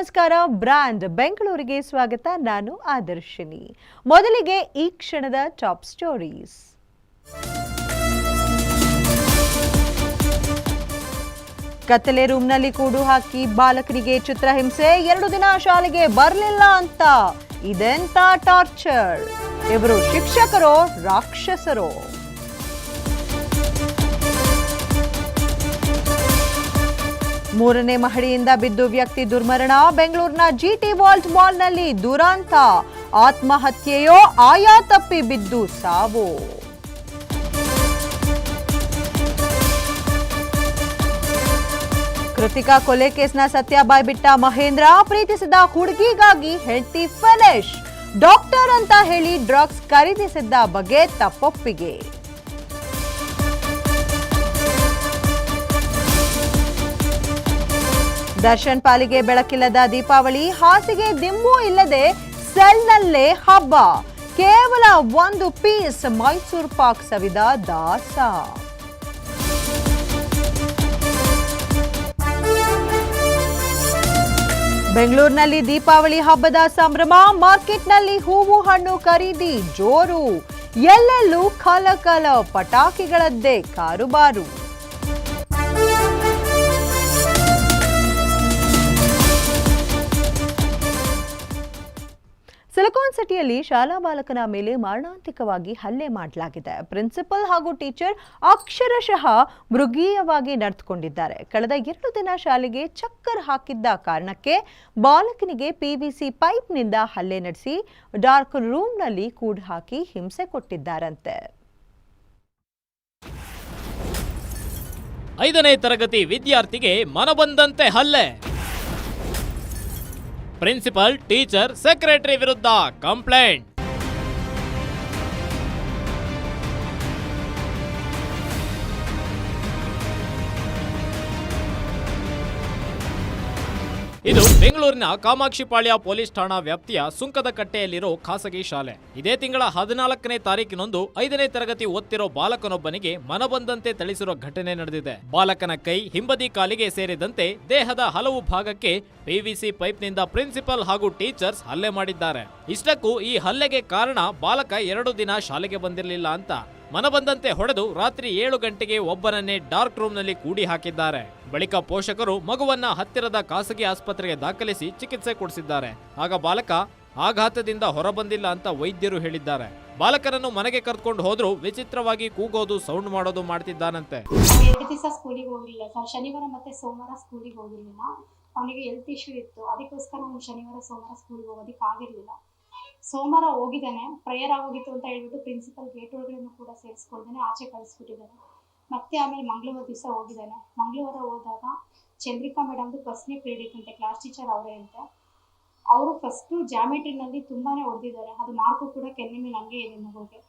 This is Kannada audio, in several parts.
ನಮಸ್ಕಾರ ಬ್ರಾಂಡ್ ಬೆಂಗಳೂರಿಗೆ ಸ್ವಾಗತ. ನಾನು ಆದರ್ಶಿನಿ. ಮೊದಲಿಗೆ ಈ ಕ್ಷಣದ ಟಾಪ್ ಸ್ಟೋರೀಸ್. ಕತ್ತಲೆ ರೂಮ್ನಲ್ಲಿ ಕೂಡು ಹಾಕಿ ಬಾಲಕರಿಗೆ ಚಿತ್ರಹಿಂಸೆ ಎರಡು ದಿನ ಶಾಲೆಗೆ ಬರಲಿಲ್ಲ ಅಂತ. ಇದೆಂತ ಟಾರ್ಚರ್? ಇವರು ಶಿಕ್ಷಕರೋ, ರಾಕ್ಷಸರೋ. ಮೂರನೇ ಮಹಡಿಯಿಂದ ಬಿದ್ದು ವ್ಯಕ್ತಿ ದುರ್ಮರಣ. ಬೆಂಗಳೂರಿನ ಜಿಟಿ ವಾಲ್ಟ್ ಮಾಲ್ನಲ್ಲಿ ದುರಾಂತ. ಆತ್ಮಹತ್ಯೆಯೋ ಆಯಾ ತಪ್ಪಿ ಬಿದ್ದು ಸಾವು. ಕೃತಿಕಾ ಕೊಲೆ ಕೇಸ್ನ ಸತ್ಯ ಬಾಯ್ಬಿಟ್ಟ ಮಹೇಂದ್ರ. ಪ್ರೀತಿಸಿದ ಹುಡುಗಿಗಾಗಿ ಹೆಂಡತಿ ಫಿನಿಶ್ ಡಾಕ್ಟರ್ ಅಂತ ಹೇಳಿ ಡ್ರಗ್ಸ್ ಖರೀದಿಸಿದ್ದ ಬಗ್ಗೆ ತಪ್ಪೊಪ್ಪಿಗೆ. ದರ್ಶನ್ ಪಾಲಿಗೆ ಬೆಳಕಿಲ್ಲದ ದೀಪಾವಳಿ, ಹಾಸಿಗೆ ದಿಂಬು ಇಲ್ಲದೆ ಸೆಲ್ನಲ್ಲೇ ಹಬ್ಬ. ಕೇವಲ ಒಂದು ಪೀಸ್ ಮೈಸೂರು ಪಾಕ್ ಸವಿದ ದಾಸ. ಬೆಂಗಳೂರಿನಲ್ಲಿ ದೀಪಾವಳಿ ಹಬ್ಬದ ಸಂಭ್ರಮ, ಮಾರ್ಕೆಟ್ನಲ್ಲಿ ಹೂವು ಹಣ್ಣು ಖರೀದಿ ಜೋರು. ಎಲ್ಲೆಲ್ಲೂ ಕಲಕಲ ಪಟಾಕಿಗಳದ್ದೇ ಕಾರುಬಾರು. ಸಿಲಿಕಾನ್ ಸಿಟಿಯಲ್ಲಿ ಶಾಲಾ ಬಾಲಕನ ಮೇಲೆ ಮಾರಣಾಂತಿಕವಾಗಿ ಹಲ್ಲೆ ಮಾಡಲಾಗಿದೆ. ಪ್ರಿನ್ಸಿಪಲ್ ಹಾಗೂ ಟೀಚರ್ ಅಕ್ಷರಶಃ ಮೃಗೀಯವಾಗಿ ನಡೆದುಕೊಂಡಿದ್ದಾರೆ. ಕಳೆದ ಎರಡು ದಿನ ಶಾಲೆಗೆ ಚಕ್ಕರ್ ಹಾಕಿದ್ದ ಕಾರಣಕ್ಕೆ ಬಾಲಕನಿಗೆ ಪಿವಿಸಿ ಪೈಪ್ನಿಂದ ಹಲ್ಲೆ ನಡೆಸಿ ಡಾರ್ಕ್ ರೂಮ್ನಲ್ಲಿ ಕೂಡ್ ಹಾಕಿ ಹಿಂಸೆ ಕೊಟ್ಟಿದ್ದಾರಂತೆ. ಐದನೇ ತರಗತಿ ವಿದ್ಯಾರ್ಥಿಗೆ ಮನಬಂದಂತೆ ಹಲ್ಲೆ. ಪ್ರಿನ್ಸಿಪಲ್ ಟೀಚರ್ ಸೆಕ್ರೆಟರಿ ವಿರುದ್ಧ ಕಂಪ್ಲೇಂಟ್ ಇದು ಬೆಂಗಳೂರಿನ ಕಾಮಾಕ್ಷಿಪಾಳ್ಯ ಪೊಲೀಸ್ ಠಾಣಾ ವ್ಯಾಪ್ತಿಯ ಸುಂಕದ ಕಟ್ಟೆಯಲ್ಲಿರೋ ಖಾಸಗಿ ಶಾಲೆ. ಇದೇ ತಿಂಗಳ ಹದಿನಾಲ್ಕನೇ ತಾರೀಕಿನೊಂದು ಐದನೇ ತರಗತಿ ಓದ್ತಿರೋ ಬಾಲಕನೊಬ್ಬನಿಗೆ ಮನಬಂದಂತೆ ಥಳಿಸಿರೋ ಘಟನೆ ನಡೆದಿದೆ. ಬಾಲಕನ ಕೈ ಹಿಂಬದಿ ಕಾಲಿಗೆ ಸೇರಿದಂತೆ ದೇಹದ ಹಲವು ಭಾಗಕ್ಕೆ ಪಿವಿಸಿ ಪೈಪ್ನಿಂದ ಪ್ರಿನ್ಸಿಪಲ್ ಹಾಗೂ ಟೀಚರ್ಸ್ ಹಲ್ಲೆ ಮಾಡಿದ್ದಾರೆ. ಇಷ್ಟಕ್ಕೂ ಈ ಹಲ್ಲೆಗೆ ಕಾರಣ ಬಾಲಕ ಎರಡು ದಿನ ಶಾಲೆಗೆ ಬಂದಿರಲಿಲ್ಲ ಅಂತ. ಮನಬಂದಂತೆ ಹೊಡೆದು ರಾತ್ರಿ ಏಳು ಗಂಟೆಗೆ ಒಬ್ಬನನ್ನೇ ಡಾರ್ಕ್ ರೂಮ್ನಲ್ಲಿ ಕೂಡಿ ಹಾಕಿದ್ದಾರೆ. ಬಳಿಕ ಪೋಷಕರು ಮಗುವನ್ನ ಹತ್ತಿರದ ಖಾಸಗಿ ಆಸ್ಪತ್ರೆಗೆ ದಾಖಲಿಸಿ ಚಿಕಿತ್ಸೆ ಕೊಡಿಸಿದ್ದಾರೆ. ಆಗ ಬಾಲಕ, ಆಘಾತದಿಂದ ಹೊರಬಂದಿಲ್ಲ ಅಂತ ವೈದ್ಯರು ಹೇಳಿದ್ದಾರೆ. ಬಾಲಕರನ್ನು ಮನೆಗೆ ಕರ್ಕೊಂಡು ಹೋದ್ರೂ ವಿಚಿತ್ರವಾಗಿ ಕೂಗೋದು, ಸೌಂಡ್ ಮಾಡೋದು ಮಾಡ್ತಿದ್ದಾನಂತೆ. ಶನಿವಾರ ಮತ್ತೆ ಸೋಮವಾರ ಸ್ಕೂಲಿಗೆ ಹೋಗಿರ್ಲಿಲ್ಲ. ಅವನಿಗೆ ಹೆಲ್ತ್ ಇಶ್ಯೂ ಇತ್ತು. ಅದಕ್ಕೋಸ್ಕರ ಶನಿವಾರ, ಸೋಮವಾರ ಸ್ಕೂಲಿಗೆ ಹೋಗೋದಕ್ಕೆ ಆಗಿರ್ಲಿಲ್ಲ ಸೋಮವಾರ ಹೋಗಿದ್ದಾನೆ. ಪ್ರೇಯರ್ ಆಗೋಗಿತ್ತು ಅಂತ ಹೇಳ್ಬಿಟ್ಟು ಪ್ರಿನ್ಸಿಪಲ್ ಗೇಟ್ ಒಳಗಡೆನೂ ಕೂಡ ಸೇರಿಸ್ಕೊಳ್ದೇನೆ, ಆಚೆ ಕಳಿಸ್ಬಿಟ್ಟಿದ್ದಾನೆ. ಮತ್ತೆ ಆಮೇಲೆ ಮಂಗಳವಾರ ದಿವಸ ಹೋಗಿದ್ದಾನೆ. ಮಂಗಳವಾರ ಹೋದಾಗ ಚಂದ್ರಿಕಾ ಮೇಡಮ್ದು ಫಸ್ಟ್ನೇ ಪೀರಿಯಡ್ ಇತ್ತಂತೆ ಕ್ಲಾಸ್ ಟೀಚರ್ ಅವರೇ ಅಂತ. ಅವರು ಫಸ್ಟು ಜಾಮೆಟ್ರಿನಲ್ಲಿ ತುಂಬಾ ಹೊಡೆದಿದ್ದಾರೆ. ಅದು ಮಾರ್ಕು ಕೂಡ ಕೆನ್ನೆ ಮೇಲೆ ಹಂಗೆ ಇದೆ ಮಗುಗೆ.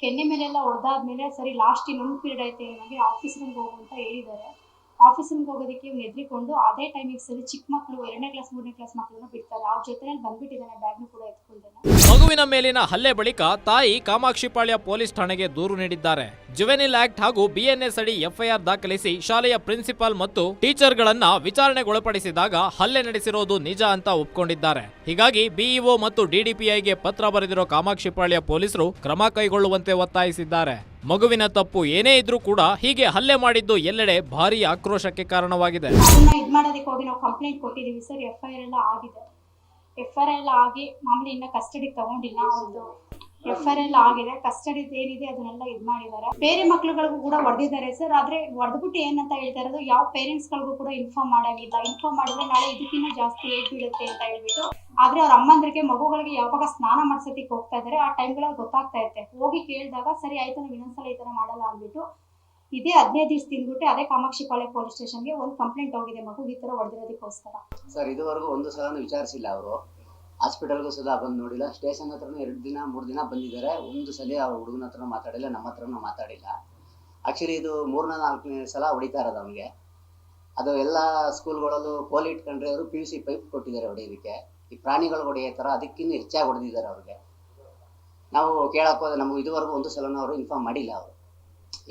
ಕೆನ್ನೆ ಮೇಲೆಲ್ಲ ಹೊಡೆದಾದ್ಮೇಲೆ ಸರಿ ಲಾಸ್ಟ್ ಇನ್ನೊಂದು ಪೀರಿಯಡ್ ಐತೆ ನನಗೆ ಆಫೀಸ್ ರೂಮ್ಗೆ ಹೋಗು ಅಂತ ಹೇಳಿದ್ದಾರೆ. ಆಫೀಸ್ ರೂಮ್ಗೆ ಹೋಗೋದಕ್ಕೆ ಇವ್ನು ಅದೇ ಟೈಮಿಗೆ ಸರಿ ಚಿಕ್ಕ ಮಕ್ಕಳು ಎರಡನೇ ಕ್ಲಾಸ್ ಮೂರನೇ ಕ್ಲಾಸ್ ಮಕ್ಕಳನ್ನ ಬಿಡ್ತಾರೆ. ಅವ್ರ ಜೊತೆನಲ್ಲಿ ಬಂದ್ಬಿಟ್ಟಿದ್ದಾನೆ ಬ್ಯಾಗ್ನು ಕೂಡ ಎತ್ಕೊಳ್ತಾನೆ ಮಗುವಿನ ಮೇಲಿನ ಹಲ್ಲೆ ಬಳಿಕ ತಾಯಿ ಕಾಮಾಕ್ಷಿಪಾಳ್ಯ ಪೊಲೀಸ್ ಠಾಣೆಗೆ ದೂರು ನೀಡಿದ್ದಾರೆ. ಜುವೆನಿಲ್ ಆಕ್ಟ್ ಹಾಗೂ ಬಿಎನ್ಎಸ್ ಅಡಿ ಎಫ್ಐಆರ್ ದಾಖಲಿಸಿ ಶಾಲೆಯ ಪ್ರಿನ್ಸಿಪಾಲ್ ಮತ್ತು ಟೀಚರ್ಗಳನ್ನ ವಿಚಾರಣೆಗೊಳಪಡಿಸಿದಾಗ ಹಲ್ಲೆ ನಡೆಸಿರೋದು ನಿಜ ಅಂತ ಒಪ್ಕೊಂಡಿದ್ದಾರೆ. ಹೀಗಾಗಿ ಬಿಇಒ ಮತ್ತು ಡಿಡಿಪಿಐಗೆ ಪತ್ರ ಬರೆದಿರೋ ಕಾಮಾಕ್ಷಿಪಾಳ್ಯ ಪೊಲೀಸರು ಕ್ರಮ ಕೈಗೊಳ್ಳುವಂತೆ ಒತ್ತಾಯಿಸಿದ್ದಾರೆ. ಮಗುವಿನ ತಪ್ಪು ಏನೇ ಇದ್ರೂ ಕೂಡ ಹೀಗೆ ಹಲ್ಲೆ ಮಾಡಿದ್ದು ಎಲ್ಲೆಡೆ ಭಾರಿ ಆಕ್ರೋಶಕ್ಕೆ ಕಾರಣವಾಗಿದೆ. ಎಫ್ಐಆರ್ ಎಫ್ ಐ ಎಲ್ಲ ಆಗಿ ಮಾಮೂಲಿ ಇನ್ನ ಕಸ್ಟಡಿಗೆ ತಗೊಂಡಿಲ್ಲ. ಅವ್ರದ್ದು ಎಫ್ ಎಲ್ಲ ಆಗಿದೆ ಕಸ್ಟಡಿ ಏನಿದೆ ಅದನ್ನೆಲ್ಲ ಇದ್ ಮಾಡಿದ್ದಾರೆ. ಬೇರೆ ಮಕ್ಳುಗಳಿಗೂ ಕೂಡ ಹೊಡೆದಿದ್ದಾರೆ ಸರ್, ಆದ್ರೆ ಹೊಡೆದ್ಬಿಟ್ಟು ಏನಂತ ಹೇಳ್ತಾ ಇರೋದು, ಯಾವ ಪೇರೆಂಟ್ಸ್ ಗಳಿಗೂ ಕೂಡ ಇನ್ಫಾರ್ಮ್ ಮಾಡಾಗಿಲ್ಲ. ಇನ್ಫಾರ್ಮ್ ಮಾಡಿದ್ರೆ ನಾಳೆ ಇದಕ್ಕಿಂತ ಜಾಸ್ತಿ ಏಟ್ ಬೀಳುತ್ತೆ ಅಂತ ಹೇಳ್ಬಿಟ್ಟು, ಆದ್ರೆ ಅವ್ರ ಅಮ್ಮಂದ್ರಿಗೆ ಮಗುಗಳಿಗೆ ಯಾವಾಗ ಸ್ನಾನ ಮಾಡ್ಸೋದಿಕ್ ಹೋಗ್ತಾ ಇದಾರೆ ಆ ಟೈಮ್ಗಳಲ್ಲಿ ಗೊತ್ತಾಗ್ತಾ ಇರುತ್ತೆ. ಹೋಗಿ ಕೇಳಿದಾಗ, ಸರಿ ಆಯ್ತು, ನಾವು ಇನ್ನೊಂದ್ಸಲ ಈ ತರ ಮಾಡಲ್ಲ ಅಂದ್ಬಿಟ್ಟು, ಇದೇ ಹದಿನೈದು ದಿವಸ ತಿಂದ್ಬಿಟ್ಟು ಅದೇ ಕಾಮಾಕ್ಷಿಪಾಳ್ಯ ಪೊಲೀಸ್ ಸ್ಟೇಷನ್ಗೆ ಒಂದು ಕಂಪ್ಲೇಂಟ್ ಹೋಗಿದೆ ಮಗು, ಈ ತರ ಹೊಡೆದಿರೋದಕ್ಕೋಸ್ಕರ. ಸರ್, ಇದುವರೆಗೂ ಒಂದು ಸಲ ವಿಚಾರಿಸಿಲ್ಲ ಅವರು. ಹಾಸ್ಪಿಟಲ್ಗೂ ಸದಾ ಬಂದು ನೋಡಿಲ್ಲ. ಸ್ಟೇಷನ್ ಹತ್ರನೂ ಎರಡು ದಿನ, ಮೂರು ದಿನ ಬಂದಿದ್ದಾರೆ. ಒಂದು ಸಲ ಅವ್ರ ಹುಡುಗನ ಹತ್ರ ಮಾತಾಡಿಲ್ಲ, ನಮ್ಮ ಹತ್ರನೂ ಮಾತಾಡಿಲ್ಲ. ಆ್ಯಕ್ಚುಲಿ ಇದು ಮೂರನೇ, ನಾಲ್ಕನೇ ಸಲ ಹೊಡಿತಾ ಇರೋದು ಅವನಿಗೆ. ಅದು ಎಲ್ಲ ಸ್ಕೂಲ್ಗಳಲ್ಲೂ ಕೋಲಿ ಇಟ್ಕೊಂಡ್ರೆ ಅವರು ಪಿ ಯು ಸಿ ಪೈಪ್ ಕೊಟ್ಟಿದ್ದಾರೆ ಹೊಡೆಯೋದಕ್ಕೆ. ಈ ಪ್ರಾಣಿಗಳು ಹೊಡೆಯೋ ಥರ ಅದಕ್ಕಿಂತ ಹೆಚ್ಚಾಗಿ ಹೊಡೆದಿದ್ದಾರೆ ಅವ್ರಿಗೆ. ನಾವು ಕೇಳಕ್ಕೆ ಹೋದ್ರೆ ನಮಗೆ ಇದುವರೆಗೂ ಒಂದು ಸಲನೂ ಅವರು ಇನ್ಫಾರ್ಮ್ ಮಾಡಿಲ್ಲ ಅವರು.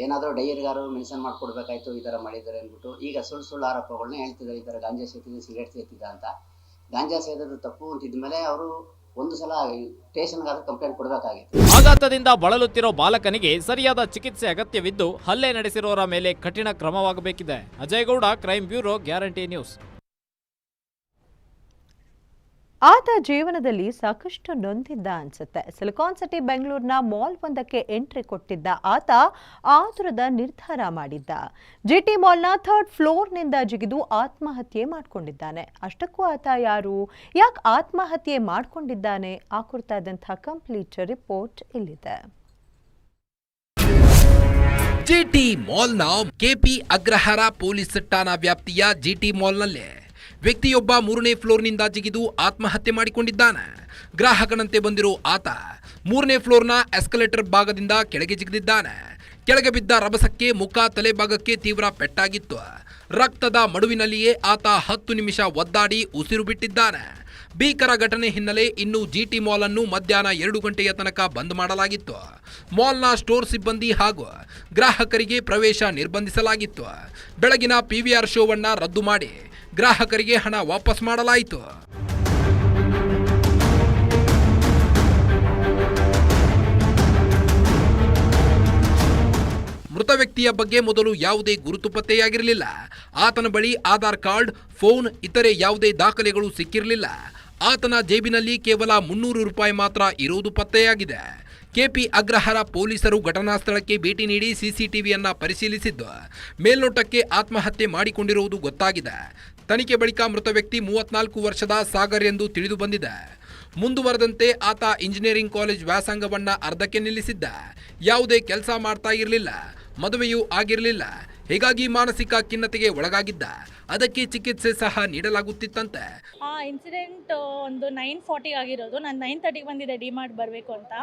ಏನಾದರೂ ಡೈರಿಗಾರು ಮೆನ್ಷನ್ ಮಾಡ್ಕೊಡ್ಬೇಕಾಯ್ತು, ಈ ಥರ ಮಾಡಿದ್ದಾರೆ ಅಂದ್ಬಿಟ್ಟು ಈಗ ಸುಳ್ಳು ಸುಳ್ಳು ಆರೋಪಗಳನ್ನ ಹೇಳ್ತಿದ್ದಾರೆ. ಈ ಥರ ಗಾಂಜಾ ಸೇತಿದೆ, ಸಿಗರೇಟ್ ಸೇತಿದೆ ಅಂತ. ಗಾಂಜಾ ಸೇದೋದು ತಪ್ಪು ಅಂತಿದ್ಮೇಲೆ ಅವರು ಒಂದು ಸಲ ಸ್ಟೇಷನ್ಗಾದ್ರೂ ಕಂಪ್ಲೇಂಟ್ ಕೊಡಬೇಕಾಗಿತ್ತು. ಆಘಾತದಿಂದ ಬಳಲುತ್ತಿರೋ ಬಾಲಕನಿಗೆ ಸರಿಯಾದ ಚಿಕಿತ್ಸೆ ಅಗತ್ಯವಿದ್ದು ಹಲ್ಲೆ ನಡೆಸಿರೋರ ಮೇಲೆ ಕಠಿಣ ಕ್ರಮವಾಗಬೇಕಿದೆ. Ajay Gowda crime bureau guarantee news ಆತ ಜೀವನದಲ್ಲಿ ಸಾಕಷ್ಟು ನೊಂದಿದ್ದ ಅನ್ಸುತ್ತೆ. ಸಿಲಿಕಾನ್ ಸಿಟಿ, ಬೆಂಗಳೂರಿನ ಮಾಲ್ ಒಂದಕ್ಕೆ ಎಂಟ್ರಿ ಕೊಟ್ಟಿದ್ದ ಆತ ಆತುರದ ನಿರ್ಧಾರ ಮಾಡಿದ್ದ. ಜಿಟಿ ಮಾಲ್ನ ಥರ್ಡ್ ಫ್ಲೋರ್ನಿಂದ ಜಿಗಿದು ಆತ್ಮಹತ್ಯೆ ಮಾಡಿಕೊಂಡಿದ್ದಾನೆ. ಅಷ್ಟಕ್ಕೂ ಆತ ಯಾರು? ಯಾಕೆ ಆತ್ಮಹತ್ಯೆ ಮಾಡಿಕೊಂಡಿದ್ದಾನೆ? ಆ ಕುರಿತಾದಂತಹ ಕಂಪ್ಲೀಟ್ ರಿಪೋರ್ಟ್ ಇಲ್ಲಿದೆ. ಜಿಟಿ ಮಾಲ್ನ ಕೆಪಿ ಅಗ್ರಹಾರ ಪೊಲೀಸ್ ಠಾಣಾ ವ್ಯಾಪ್ತಿಯ ಜಿಟಿ ಮಾಲ್ನಲ್ಲೇ ವ್ಯಕ್ತಿಯೊಬ್ಬ ಮೂರನೇ ಫ್ಲೋರ್ನಿಂದ ಜಿಗಿದು ಆತ್ಮಹತ್ಯೆ ಮಾಡಿಕೊಂಡಿದ್ದಾನೆ. ಗ್ರಾಹಕನಂತೆ ಬಂದಿರೋ ಆತ ಮೂರನೇ ಫ್ಲೋರ್ನ ಎಸ್ಕಲೇಟರ್ ಭಾಗದಿಂದ ಕೆಳಗೆ ಜಿಗಿದಿದ್ದಾನೆ. ಕೆಳಗೆ ಬಿದ್ದ ರಭಸಕ್ಕೆ ಮುಖ ತಲೆ ಭಾಗಕ್ಕೆ ತೀವ್ರ ಪೆಟ್ಟಾಗಿತ್ತು. ರಕ್ತದ ಮಡುವಿನಲ್ಲಿಯೇ ಆತ ಹತ್ತು ನಿಮಿಷ ಒದ್ದಾಡಿ ಉಸಿರು ಬಿಟ್ಟಿದ್ದಾನೆ. ಭೀಕರ ಘಟನೆ ಹಿನ್ನೆಲೆ ಇನ್ನು ಜಿಟಿ ಮಾಲ್ ಅನ್ನು ಮಧ್ಯಾಹ್ನ ಎರಡು ಗಂಟೆಯ ತನಕ ಬಂದ್ ಮಾಡಲಾಗಿತ್ತು. ಮಾಲ್ನ ಸ್ಟೋರ್ ಸಿಬ್ಬಂದಿ ಹಾಗೂ ಗ್ರಾಹಕರಿಗೆ ಪ್ರವೇಶ ನಿರ್ಬಂಧಿಸಲಾಗಿತ್ತು. ಬೆಳಗಿನ ಪಿವಿಆರ್ ಶೋವನ್ನ ರದ್ದು ಮಾಡಿ ಗ್ರಾಹಕರಿಗೆ ಹಣ ವಾಪಸ್ ಮಾಡಲಾಯಿತು. ಮೃತ ವ್ಯಕ್ತಿಯ ಬಗ್ಗೆ ಮೊದಲು ಯಾವುದೇ ಗುರುತು ಪತ್ತೆಯಾಗಿರಲಿಲ್ಲ. ಆತನ ಬಳಿ ಆಧಾರ್ ಕಾರ್ಡ್, ಫೋನ್, ಇತರೆ ಯಾವುದೇ ದಾಖಲೆಗಳು ಸಿಕ್ಕಿರಲಿಲ್ಲ. ಆತನ ಜೇಬಿನಲ್ಲಿ ಕೇವಲ ಮುನ್ನೂರು ರೂಪಾಯಿ ಮಾತ್ರ ಇರುವುದು ಪತ್ತೆಯಾಗಿದೆ. ಕೆಪಿ ಅಗ್ರಹಾರ ಪೊಲೀಸರು ಘಟನಾ ಸ್ಥಳಕ್ಕೆ ಭೇಟಿ ನೀಡಿ ಸಿಸಿಟಿವಿಯನ್ನ ಪರಿಶೀಲಿಸಿದ್ದು, ಮೇಲ್ನೋಟಕ್ಕೆ ಆತ್ಮಹತ್ಯೆ ಮಾಡಿಕೊಂಡಿರುವುದು ಗೊತ್ತಾಗಿದೆ. ತನಿಖೆ ಬಳಿಕ ಮೃತ ವ್ಯಕ್ತಿ ಮೂವತ್ನಾಲ್ಕು ವರ್ಷದ ಸಾಗರ್ ಎಂದು ತಿಳಿದು ಬಂದಿದೆ. ಮುಂದುವರೆದಂತೆ ಆತ ಇಂಜಿನಿಯರಿಂಗ್ ಕಾಲೇಜ್ ವ್ಯಾಸಂಗವನ್ನ ಅರ್ಧಕ್ಕೆ ನಿಲ್ಲಿಸಿದ್ದ. ಯಾವುದೇ ಕೆಲಸ ಮಾಡ್ತಾ ಇರಲಿಲ್ಲ, ಮದುವೆಯೂ ಆಗಿರಲಿಲ್ಲ. ಹೀಗಾಗಿ ಮಾನಸಿಕ ಖಿನ್ನತೆಗೆ ಒಳಗಾಗಿದ್ದ. ಅದಕ್ಕೆ ಚಿಕಿತ್ಸೆ ಸಹ ನೀಡಲಾಗುತ್ತಿತ್ತಂತೆ. ಆ ಇನ್ಸಿಡೆಂಟ್ ಒಂದು ನೈನ್ ಫಾರ್ಟಿ ಆಗಿರೋದು. ನಾನು ನೈನ್ ತರ್ಟಿಗೆ ಬಂದಿದೆ ಡಿ ಮಾರ್ಟ್ ಬರಬೇಕು ಅಂತ.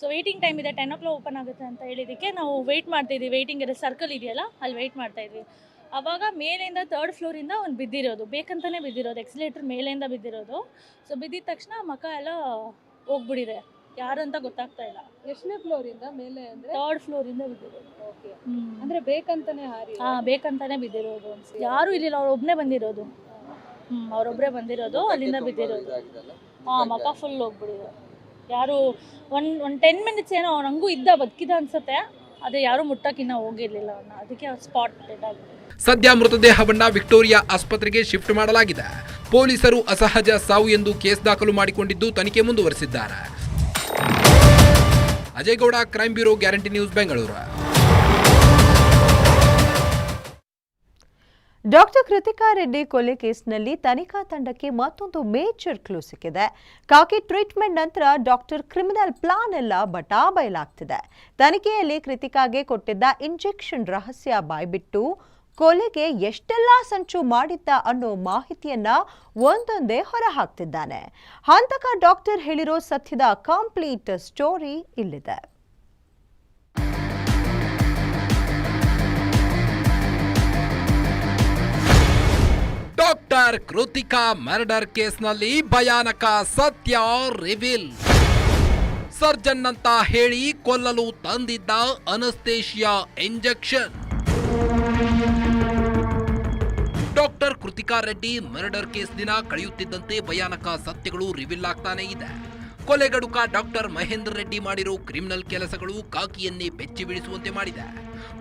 ಸೊ ವೇಟಿಂಗ್ ಟೈಮ್ ಇದೆ ಟೆನ್ ಓ ಕ್ಲಾಕ್ ಓಪನ್ ಆಗುತ್ತೆ ಅಂತ ಹೇಳಿದ್ದಕ್ಕೆ ನಾವು ವೆಯ್ಟ್ ಮಾಡ್ತಾಯಿದ್ವಿ ವೆಯ್ಟಿಂಗ್ ಇರೋ ಸರ್ಕಲ್ ಇದೆಯಲ್ಲ, ಅಲ್ಲಿ ವೆಯ್ಟ್ ಮಾಡ್ತಾಯಿದ್ವಿ ಆವಾಗ ಮೇಲಿಂದ ಥರ್ಡ್ ಫ್ಲೋರಿಂದ ಅವ್ನು ಬಿದ್ದಿರೋದು. ಬೇಕಂತಲೇ ಬಿದ್ದಿರೋದು. ಎಕ್ಸಿಲೇಟರ್ ಮೇಲಿಂದ ಬಿದ್ದಿರೋದು. ಸೊ ಬಿದ್ದಿದ ತಕ್ಷಣ ಮಕ ಎಲ್ಲ ಹೋಗ್ಬಿಟ್ಟಿದೆ ಯಾರಂತ ಗೊತ್ತಾಗ್ತಾ ಇಲ್ಲ. ಎಷ್ಟನೇ ಫ್ಲೋರ್ ಇಂದ? ಮೇಲೆ ಅಂದ್ರೆ? ಥರ್ಡ್ ಫ್ಲೋರಿಂದ ಬಿದ್ದಿರೋದು. ಅಂದ್ರೆ ಬೇಕಂತಾನೆ ಹಾರಿ ಹಾ ಬೇಕಂತಾನೆ ಬಿದ್ದಿರೋದು ಯಾರು ಇರಲಿಲ್ಲ. ಅವ್ರು ಒಬ್ಬನೇ ಬಂದಿರೋದು. ಹ್ಮ್ ಅವ್ರೊಬ್ಬರೇ ಬಂದಿರೋದು. ಅಲ್ಲಿಂದ ಬಿದ್ದಿರೋದು. ಹಾ ಮಕ ಫುಲ್ ಹೋಗ್ಬಿಡಿದ್ರು ಯಾರು ಒನ್ ಒನ್ ಟೆನ್ ಮಿನಿಟ್ಸ್ ಏನೋ ನಂಗೂ ಇದ್ದ ಬದುಕಿದ ಅನ್ಸುತ್ತೆ. ಅದೇ ಯಾರು ಮುಟ್ಟಕ್ಕಿನ್ನ ಹೋಗಿರ್ಲಿಲ್ಲ ಅದಕ್ಕೆ ಸ್ಪಾಟ್ ಡೆಡ್ ಆಗಿದೆ ಸದ್ಯ ಮೃತದೇಹವನ್ನ ವಿಕ್ಟೋರಿಯಾ ಆಸ್ಪತ್ರೆಗೆ ಶಿಫ್ಟ್ ಮಾಡಲಾಗಿದೆ. ಪೊಲೀಸರು ಅಸಹಜ ಸಾವು ಎಂದು ಕೇಸ್ ದಾಖಲು ಮಾಡಿಕೊಂಡಿದ್ದು ತನಿಖೆ ಮುಂದುವರೆಸಿದ್ದಾರೆ. Ajay Gowda crime bureau guarantee news Bengaluru doctor Kritika Reddy ಕೊಲೆ ಕೇಸ್ನಲ್ಲಿ ತನಿಖಾ ತಂಡಕ್ಕೆ ಮತ್ತೊಂದು ಮೇಜರ್ ಕ್ಲೂ ಸಿಕ್ಕಿದೆ. ಕಾಕಿ ಟ್ರೀಟ್ಮೆಂಟ್ ನಂತರ ಡಾಕ್ಟರ್ ಕ್ರಿಮಿನಲ್ ಪ್ಲಾನ್ ಎಲ್ಲ ಬಟಾ ಬಯಲಾಗ್ತಿದೆ. ತನಿಖೆಯಲ್ಲಿ ಕೃತಿಕಾಗೆ ಕೊಟ್ಟಿದ್ದ ಇಂಜೆಕ್ಷನ್ ರಹಸ್ಯ ಬಾಯ್ಬಿಟ್ಟು ಕೊಲೆಗೆ ಎಷ್ಟೆಲ್ಲ ಸಂಚು ಮಾಡಿದ್ದ ಅನ್ನೋ ಮಾಹಿತಿಯನ್ನ ಒಂದೊಂದೇ ಹೊರಹಾಕ್ತಿದ್ದಾನೆ. ಹಂತಕ ಡಾಕ್ಟರ್ ಹೇಳಿರೋ ಸತ್ಯದ ಕಂಪ್ಲೀಟ್ ಸ್ಟೋರಿ ಇಲ್ಲಿದೆ. ಡಾಕ್ಟರ್ ಕೃತಿಕಾ ಮರ್ಡರ್ ಕೇಸ್ನಲ್ಲಿ ಭಯಾನಕ ಸತ್ಯ ರಿವಿಲ್. ಸರ್ಜನ್ ಅಂತ ಹೇಳಿ ಕೊಲ್ಲಲು ತಂದಿದ್ದ anaesthesia injection. Doctor Kritika Reddy murder case ದಿನ ಕಳೆಯುತ್ತಿದ್ದಂತೆ ಭಯಾನಕ ಸತ್ಯಗಳು ರಿವಿಲ್ ಆಗ್ತಾನೆ ಇದೆ. ಕೊಲೆಗಡುಕ ಡಾಕ್ಟರ್ ಮಹೇಂದ್ರ ರೆಡ್ಡಿ ಮಾಡಿರೋ ಕ್ರಿಮಿನಲ್ ಕೆಲಸಗಳು ಕಾಕಿಯನ್ನೇ ಬೆಚ್ಚಿ ಬೀಳಿಸುವಂತೆ ಮಾಡಿದೆ.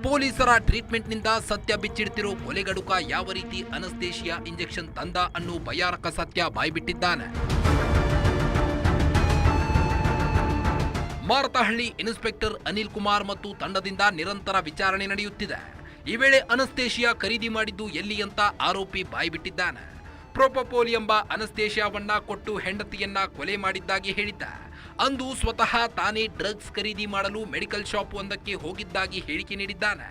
ಪೊಲೀಸರ ಟ್ರೀಟ್ಮೆಂಟ್ನಿಂದ ಸತ್ಯ ಬಿಚ್ಚಿಡ್ತಿರೋ ಕೊಲೆಗಡುಕ ಯಾವ ರೀತಿ ಅನಸ್ತೇಶಿಯಾ ಇಂಜೆಕ್ಷನ್ ತಂದ ಅನ್ನೋ ಭಯಾನಕ ಸತ್ಯ ಬಾಯ್ಬಿಟ್ಟಿದ್ದಾನೆ. ಮಾರತಹಳ್ಳಿ ಇನ್ಸ್ಪೆಕ್ಟರ್ ಅನಿಲ್ ಕುಮಾರ್ ಮತ್ತು ತಂಡದಿಂದ ನಿರಂತರ ವಿಚಾರಣೆ ನಡೆಯುತ್ತಿದೆ. ಈ ವೇಳೆ ಅನಸ್ತೇಶಿಯಾ ಖರೀದಿ ಮಾಡಿದ್ದು ಎಲ್ಲಿ ಅಂತ ಆರೋಪಿ ಬಾಯ್ಬಿಟ್ಟಿದ್ದಾನೆ. ಪ್ರೊಪೋಲ್ ಎಂಬ ಅನಸ್ತೇಶಿಯಾವನ್ನ ಕೊಟ್ಟು ಹೆಂಡತಿಯನ್ನ ಕೊಲೆ ಮಾಡಿದ್ದಾಗಿ ಹೇಳಿದ್ದ. ಅಂದು ಸ್ವತಃ ತಾನೇ ಡ್ರಗ್ಸ್ ಖರೀದಿ ಮಾಡಲು ಮೆಡಿಕಲ್ ಶಾಪ್ ಒಂದಕ್ಕೆ ಹೋಗಿದ್ದಾಗಿ ಹೇಳಿಕೆ ನೀಡಿದ್ದಾನೆ.